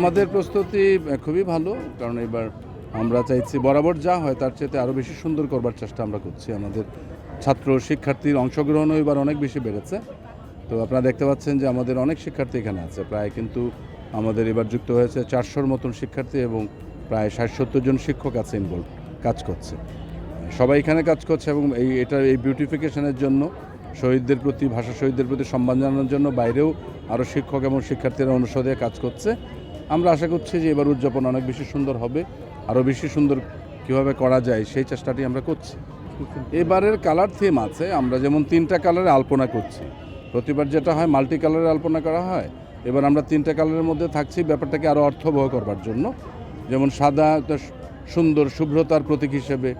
আমাদের প্রস্তুতি খুবই ভালো, কারণ এবার আমরা চাইছি বরাবর যা হয় তার চেয়ে আরও বেশি সুন্দর করবার চেষ্টা আমরা করছি। আমাদের ছাত্র শিক্ষার্থীর অংশগ্রহণও এবার অনেক বেশি বেড়েছে। তো আপনারা দেখতে পাচ্ছেন যে আমাদের অনেক শিক্ষার্থী এখানে আছে। প্রায় কিন্তু আমাদের এবার যুক্ত হয়েছে চারশোর মতন শিক্ষার্থী এবং প্রায় ষাট সত্তর জন শিক্ষক আছে ইনভলভ কাজ করছে। সবাই এখানে কাজ করছে এবং এই, এটা এই বিউটিফিকেশনের জন্য, শহীদদের প্রতি, ভাষা শহীদদের প্রতি সম্মান জানানোর জন্য বাইরেও আরও শিক্ষক এবং শিক্ষার্থীরা অনুষদে কাজ করছে। আমরা আশা করছি যে এবার উদযাপন অনেক বেশি সুন্দর হবে আরও বেশি সুন্দর কীভাবে করা যায় সেই চেষ্টাটি আমরা করছি। এবারের কালার থিম আছে, আমরা যেমন তিনটা কালারে আলপনা করছি। প্রতিবার যেটা হয় মাল্টি কালারে আলপনা করা হয়, এবার আমরা তিনটা কালারের মধ্যে থাকছি ব্যাপারটাকে আরও অর্থবহ করবার জন্য। যেমন সাদা সুন্দর শুভ্রতার প্রতীক হিসেবে,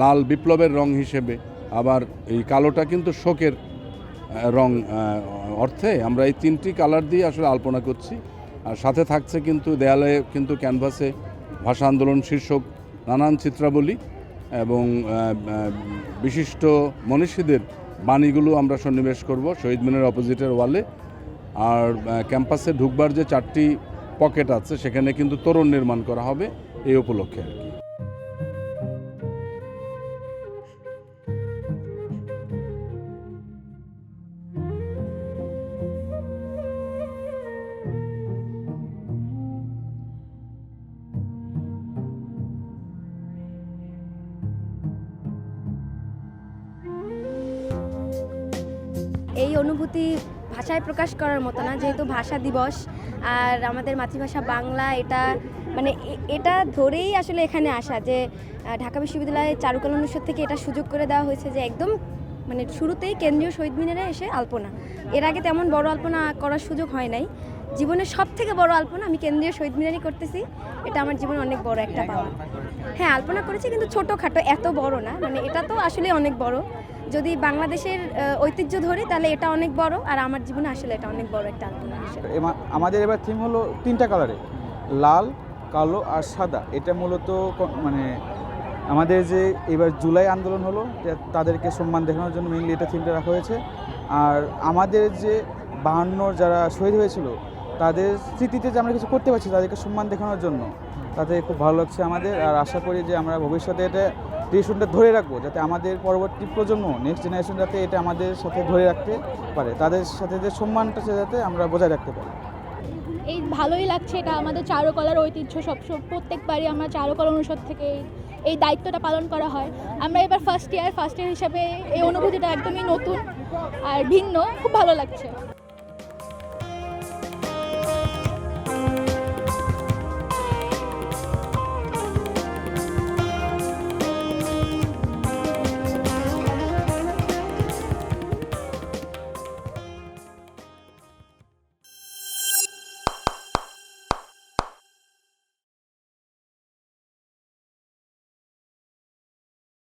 লাল বিপ্লবের রং হিসেবে, আবার এই কালোটা কিন্তু শোকের রং অর্থে আমরা এই তিনটি কালার দিয়ে আসলে আলপনা করছি। আর সাথে থাকছে কিন্তু দেয়ালে কিন্তু ক্যানভাসে ভাষা আন্দোলন শীর্ষক নানান চিত্রাবলী এবং বিশিষ্ট মনীষীদের বাণীগুলো আমরা সন্নিবেশ করব শহীদ মিনার অপোজিটের ওয়ালে। আর ক্যাম্পাসে ঢুকবার যে চারটি পকেট আছে সেখানে কিন্তু তরুণ নির্মাণ করা হবে এই উপলক্ষে আর কি। এই অনুভূতি ভাষায় প্রকাশ করার মতো না, যেহেতু ভাষা দিবস আর আমাদের মাতৃভাষা বাংলা, এটা মানে এটা ধরেই আসলে এখানে আসা যে ঢাকা বিশ্ববিদ্যালয়ের চারুকলা অনুষদ থেকে এটা সুযোগ করে দেওয়া হয়েছে যে একদম মানে শুরুতেই কেন্দ্রীয় শহীদ মিনারে এসে আলপনা। এর আগে তেমন বড় আলপনা করার সুযোগ হয় নাই। জীবনের সব থেকে বড় আলপনা আমি কেন্দ্রীয় শহীদ মিনারই করতেছি। এটা আমার জীবনে অনেক বড় একটা পাওয়া। হ্যাঁ আলপনা করেছি কিন্তু ছোটোখাটো এত বড় না। মানে এটা তো আসলে অনেক বড়। যদি বাংলাদেশের ঐতিহ্য ধরি তাহলে এটা অনেক বড়। আর আমার জীবনে আসলে এটা অনেক বড় একটা আলপনা আমাদের এবার থিম হলো তিনটা কালারে লাল কালো আর সাদা। এটা মূলত মানে আমাদের যে এবার জুলাই আন্দোলন হলো তাদেরকে সম্মান দেখানোর জন্য মেইনলি এটা থিমটা রাখা হয়েছে। আর আমাদের যে বাহান্নর যারা শহীদ হয়েছিল তাদের স্মৃতিতে যে আমরা কিছু করতে পারছি তাদেরকে সম্মান দেখানোর জন্য। তাতে খুব ভালো লাগছে আমাদের। আর আশা করি যে আমরা ভবিষ্যতে এটা ট্রেডিশনটা ধরে রাখব, যাতে আমাদের পরবর্তী প্রজন্ম নেক্সট জেনারেশন যাতে এটা আমাদের সাথে ধরে রাখতে পারে। তাদের সাথে যে সম্মানটা, সে যাতে আমরা বজায় রাখতে পারি। এই ভালোই লাগছে এটা, আমাদের চারুকলার ঐতিহ্য সব প্রত্যেকবারই আমরা চারুকলা অনুষদ থেকে এই দায়িত্বটা পালন করা হয়। আমরা এবার ফার্স্ট ইয়ার ফার্স্ট ইয়ার হিসাবে এই অনুভূতিটা একদমই নতুন আর ভিন্ন। খুব ভালো লাগছে।